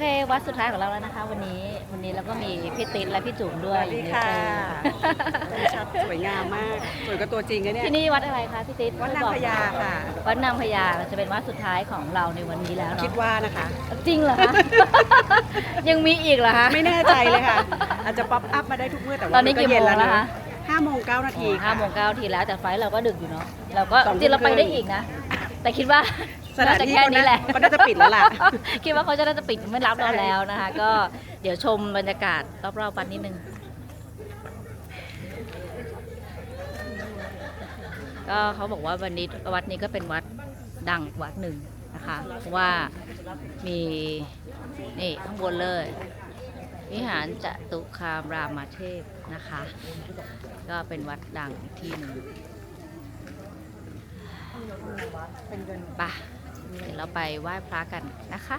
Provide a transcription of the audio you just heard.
เควัดสุดท้ายของเราแล้วนะคะ วันนี้วันนี้เราก็มีพี่ติ๊ดและพี่จุ๋มด้วยสวัสดีค่ะอยู่ในชัดสวยงามมากสวยกว่าตัวจริงนะเนี่ยที่นี่วัดอะไรคะพี่ติ๊ดวัดนางพญาค่ะ วัดนางพญาจะเป็นวัดสุดท้ายของเราในวันนี้แล้วคิดเนาะว่านะคะ จริงเหรอคะยังมีอีกเหรอคะไม่แน่ใจเลยค่ะ อาจจะป๊อปอัพมาได้ทุกเมื่อแต่ว่าตอนนี้กี่โมงเย็แล้วคะห้าโมงเก้านาทีห้าค่ะโมงเก้าทีแล้วแต่ไฟล์เราก็ดึกอยู่เนาะเราก็สองทุ่มจริงเราไปได้อีกนะ แต่คิดว่า สถานที่แค่นี้แหละก็น่าจะปิดแล้วล่ะ คิดว่าเขาจะน่าจะปิดไม่รับเราใช่แล้วนะคะ ก็เดี๋ยวชมบรรยากาศรอบๆวัดนิดนึง ก็เขาบอกว่าวันนี้วัดนี้ก็เป็นวัดดังวัดหนึ่งนะคะเพราะว่ามีนี่ข้างบนเลย วิหารจตุคามรามเทพนะคะ ก็เป็นวัดดังอีกที่หนึ่งไปะ เดี๋ยวเราไปไหว้พระกันนะคะ